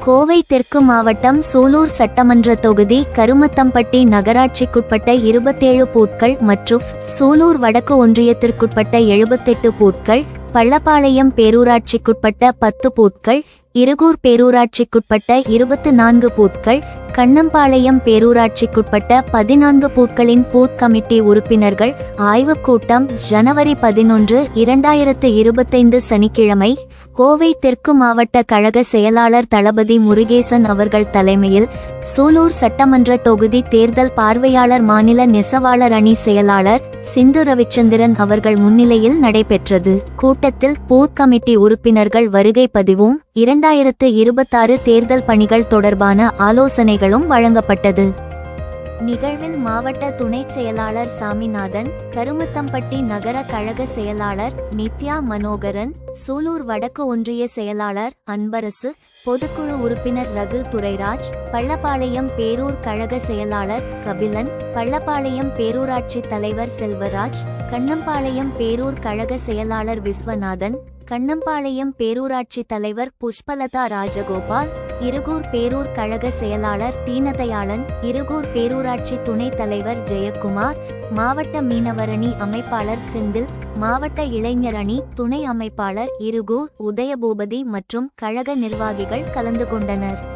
கோவை தெற்கு மாவட்டம் சூலூர் சட்டமன்ற தொகுதி கருமத்தம்பட்டி நகராட்சிக்குட்பட்ட இருபத்தேழு பூத்கள் மற்றும் சூலூர் வடக்கு ஒன்றியத்திற்குட்பட்ட எழுபத்தெட்டு பூத்கள் பள்ளப்பாளையம் பேரூராட்சிக்குட்பட்ட பத்து பூத்கள் இருகூர் பேரூராட்சிக்குட்பட்ட இருபத்து நான்கு பூத்கள் கண்ணம்பாளையம் பேரூராட்சிக்குட்பட்ட பதினான்கு பூத்களின் பூத் கமிட்டி உறுப்பினர்கள் ஆய்வுக் கூட்டம் ஜனவரி பதினொன்று இரண்டாயிரத்து இருபத்தைந்து சனிக்கிழமை கோவை தெற்கு மாவட்ட கழக செயலாளர் தளபதி முருகேசன் அவர்கள் தலைமையில் சூலூர் சட்டமன்ற தொகுதி தேர்தல் பார்வையாளர் மாநில நெசவாளர் அணி செயலாளர் சிந்து ரவிச்சந்திரன் அவர்கள் முன்னிலையில் நடைபெற்றது. கூட்டத்தில் பூத் கமிட்டி உறுப்பினர்கள் வருகை பதிவும் இரண்டாயிரத்து இருபத்தாறு தேர்தல் பணிகள் தொடர்பான ஆலோசனைகளும் வழங்கப்பட்டது. நிகழ்வில் மாவட்ட துணைச் செயலாளர் சாமிநாதன் கருமத்தம்பட்டி நகர கழக செயலாளர் நித்யா மனோகரன் சூலூர் வடக்கு ஒன்றிய செயலாளர் அன்பரசு பொதுக்குழு உறுப்பினர் ரகு துரைராஜ் பள்ளப்பாளையம் பேரூர் கழக செயலாளர் கபிலன் பள்ளப்பாளையம் பேரூராட்சி தலைவர் செல்வராஜ் கண்ணம்பாளையம் பேரூர் கழக செயலாளர் விஸ்வநாதன் கண்ணம்பாளையம் பேரூராட்சி தலைவர் புஷ்பலதா ராஜகோபால் இருகூர் பேரூர் கழக செயலாளர் தீனதயாளன் இருகூர் பேரூராட்சி துணைத் தலைவர் ஜெயக்குமார் மாவட்ட மீனவரணி அமைப்பாளர் செந்தில் மாவட்ட இளைஞர் அணி துணை அமைப்பாளர் இருகூர் உதயபூபதி மற்றும் கழக நிர்வாகிகள் கலந்து கொண்டனர்.